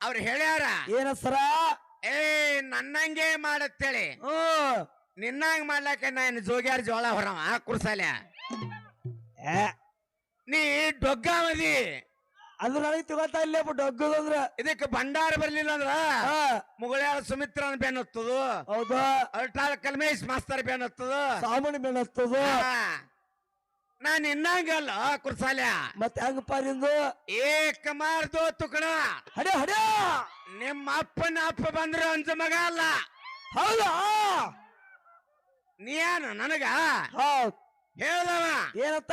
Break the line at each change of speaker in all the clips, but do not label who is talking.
ಅವ್ರು ಹೇಳ್ಯಾರ
ಏನ ಸರ?
ಏ ನನ್ನಂಗೆ ಮಾಡತ್ತೇಳಿ.
ಹ್ಮ್
ನಿನ್ನಂಗ್ ಮಾಡ್ಲಾಕ ನಾನು ಜೋಗ್ಯಾರ ಜೋಳ ಹೊರವ ಕುರ್ಸಾಲ
ಏ,
ನೀ ಡೊಗ್ಗಾವದಿ
ಅದು ನನಗೆ ತಗೋತಾ ಇಲ್ಲ ಡೊಗ್ಗದಂದ್ರ
ಇದಕ್ಕೆ ಭಂಡಾರ ಬರ್ಲಿಲ್ಲ ಅಂದ್ರ
ಮುಗಳ
ಸುಮಿತ್ರ ಸುಮಿತ್ರನ ಬೆನ್ ಹತ್ತದು.
ಹೌದಾ.
ಅಲ್ಟಾಳ ಕಲ್ಮೇಶ್ ಮಾಸ್ತರ್ ಬೆನ್ ಹತ್ತದು.
ಸಾಮಾನ್ಯ
ಬೆನ್ನತ್ತದು. ನಾನ್ ಇನ್ನಂಗಲ್ಲ ಕುರ್ಸಾಲ್ಯ.
ಮತ್ತೆ ಹೆಂಗಪ್ಪ ನಿಂದು?
ಏಕ ಮಾರ್ದು ತುಕಣ
ಹಡೆ ಹಡೆ!
ನಿಮ್ಮ ಅಪ್ಪನ ಅಪ್ಪ ಬಂದ್ರ ಅಂತ ಮಗ ಅಲ್ಲ.
ಹೌದಾ?
ನೀನು ನನಗ?
ಹೌದ್.
ಹೇಳ್ದವ.
ಏನತ್ತ?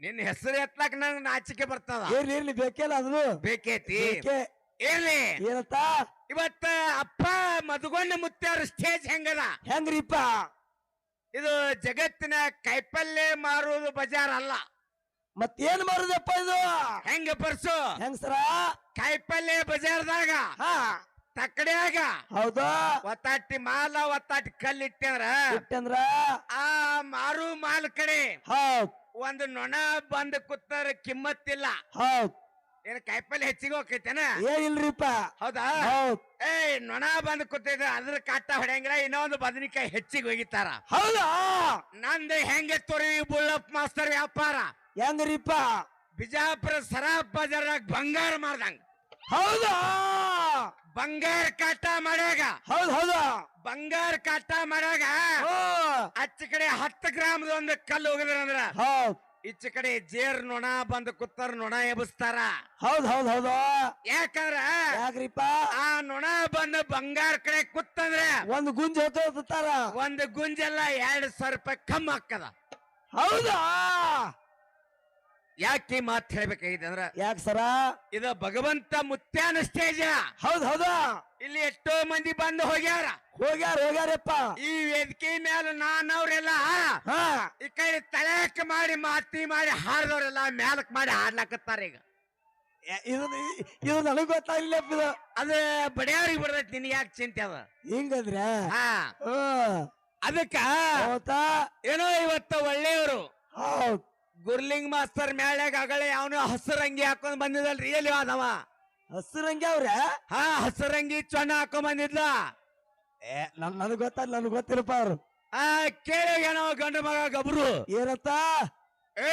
ನಿನ್ನ ಹೆಸರು ಎತ್ಲಾಕ ನಂಗ್ ನಾಚಿಕೆ ಬರ್ತದ.
ಏನಿರ್ಲಿ ಇರ್ಲಿ ಅದು
ಬೇಕೇತಿ?
ಬೇಕೇ.
ಇರ್ಲಿ.
ಏನತ್ತ?
ಇವತ್ತ ಅಪ್ಪ ಮದುಗೊಂಡ ಮುತ್ತಾರ ಸ್ಟೇಜ್ ಹೆಂಗದ?
ಹೆಂಗ್ರಿಪ್ಪ?
ಇದು ಜಗತ್ತಿನ ಕೈಪಲ್ಯ ಮಾರುವುದು ಬಜಾರ್ ಅಲ್ಲ
ಮತ್ತೇನ್ ಮಾರುದಪ್ಪ ಇದು?
ಹೆಂಗ ಪರ್ಸು?
ಹೆಂಗ್ ಸರ?
ಕಾಯಿಪಲ್ಯ ಬಜಾರ್ದಾಗ
ಹಾ.
ತಕ್ಕಡ್ಯಾಗ
ಹೌದಾ?
ಒತ್ತಾಟಿ ಮಾಲ ಒತ್ತಾಟಿ ಕಲ್ಲು
ಇಟ್ಟಂದ್ರ
ಆ ಮಾರು ಮಾಲ್ ಕಡೆ
ಹೌದ್.
ಒಂದು ನೊಣ ಬಂದ್ ಕೂತಾರ ಕಿಮ್ಮತ್ತಿಲ್ಲ.
ಹೌದ್.
ಏನ್ ಕಾಯಿಪಲ್ಲೆ ಹೆಚ್ಚಿಗೆ ಏ
ಏನಿಲ್ರಿಪ್ಪ.
ಹೌದಾ?
ಹೌದ್.
ಏ ನೊಣ ಬಂದ್ ಕೂತೈತೆ ಅದ್ರ ಕಾಟ ಹೊಡೆಯಂಗಿಲ್ಲ ಇನ್ನೊಂದು ಬದನಿಕಾಯಿ ಹೆಚ್ಚಿಗೆ ಹೋಗಿತಾರ
ಹೌದಾ?
ನಂದು ಹೆಂಗೆ ತೋರಿ ಬುಳ್ಳಪ್ಪ ಮಾಸ್ತರ್ ವ್ಯಾಪಾರ?
ಹೆಂಗ್ರಿಪ್ಪ?
ಬಿಜಾಪುರ ಸರಾಬ್ ಬಜಾರ್ನಾಗ ಬಂಗಾರ ಮಾಡ್ದಂಗ
ಹೌದಾ?
ಬಂಗಾರ ಕಾಟ ಮಾಡ್ಯಾಗ.
ಹೌದ್ ಹೌದಾ?
ಬಂಗಾರ ಕಾಟ ಮಾಡ್ಯಾಗ.
ಹೋ,
ಅಚ್ಚ ಕಡೆ ಹತ್ತು ಗ್ರಾಮದ ಒಂದು ಕಲ್ಲು ಹೋಗಿದ್ರ ಅಂದ್ರ
ಹೌದ್.
ಈಚ ಕಡೆ ಜೇರ್ ನೊಣ ಬಂದ ಕುತ್ತಾರ ನೊಣ ಎಬಸ್ತಾರ.
ಹೌದ್ ಹೌದ್ ಹೌದು.
ಯಾಕಂದ್ರ
ಯಾಕ್ರಿಪ್ಪ?
ಆ ನೊಣ ಬಂದ ಬಂಗಾರ ಕಡೆ ಕುತ್ತಂದ್ರೆ
ಒಂದು ಗುಂಜ
ಒಂದ್ ಗುಂಜೆಲ್ಲ ಎರಡ್ ಸಾವಿರ ರೂಪಾಯಿ ಕಮ್ಮಿ ಹಾಕದ
ಹೌದಾ?
ಯಾಕೆ ಈ ಮಾತು ಹೇಳ್ಬೇಕಾಗಿದೆ ಅಂದ್ರ
ಯಾಕ್ ಸರ?
ಇದ ಭಗವಂತ ಮುತ್ಯಾನ ಸ್ಟೇಜ
ಹೌದ್ ಹೌದು.
ಇಲ್ಲಿ ಎಷ್ಟೋ ಮಂದಿ ಬಂದು ಹೋಗ್ಯಾರ.
ಹೋಗ್ಯಾರ ಹೋಗ್ಯಾರಪ್ಪ.
ಈ ವೇದಿಕೆ ಮೇಲೆ ನಾನವ್ರೆಲ್ಲ
ಹಾ.
ಈ ಕೈ ತಲೆಕ್ ಮಾಡಿ ಮಾತಿ ಮಾಡಿ ಹಾರದವ್ರೆಲ್ಲ ಮ್ಯಾಲಕ್ ಮಾಡಿ ಹಾಡ್ಲಾಕತ್ತಾರ ಈಗ.
ಎ- ಇದು ಇದು ನನಗ್ ಗೊತ್ತಾಗಿಲ್ಲಪ್ಪ ಇದು.
ಅದ ಬಡಿಯವ್ರಿಗೆ ಬಿಡದೈತಿ ನಿನ್ ಯಾಕೆ ಚಿಂತೆ ಅದ?
ಹಿಂಗಂದ್ರೆ?
ಹಾ. ಅದಕ್ಕ
ಹೌದಾ?
ಏನೋ ಇವತ್ತ ಒಳ್ಳೆಯವರು.
ಹೌದ್.
ಗುರ್ಲಿಂಗ್ ಮಾಸ್ತರ್ ಮ್ಯಾಳ್ಯಾಗ ಅಗಳೆ ಅವನು ಹಸರಂಗಿ ಹಾಕೊಂಡ್ ಬಂದಿದ್ದಲ್ರಿ. ಎಲ್ಲಿ ಅದವ?
ಹಸಿರಂಗಿ ಅವ್ರ?
ಹಾ ಹಸರಂಗಿ ಚೊಣ್ಣ ಹಾಕೊಂಡ್ ಬಂದಿದ್ಲ.
ಏ ನನ್ ನನಗ್ ಗೊತ್ತಲ್ಲ ನನಗ್ ಗೊತ್ತಿಲ್ಲಪ್ಪ ಅವ್ರು.
ಆ ಕೇಳಿ ಏನೋ ಗಂಡು ಮಗ ಗಬ್ರು.
ಏನತ್ತ
ಏ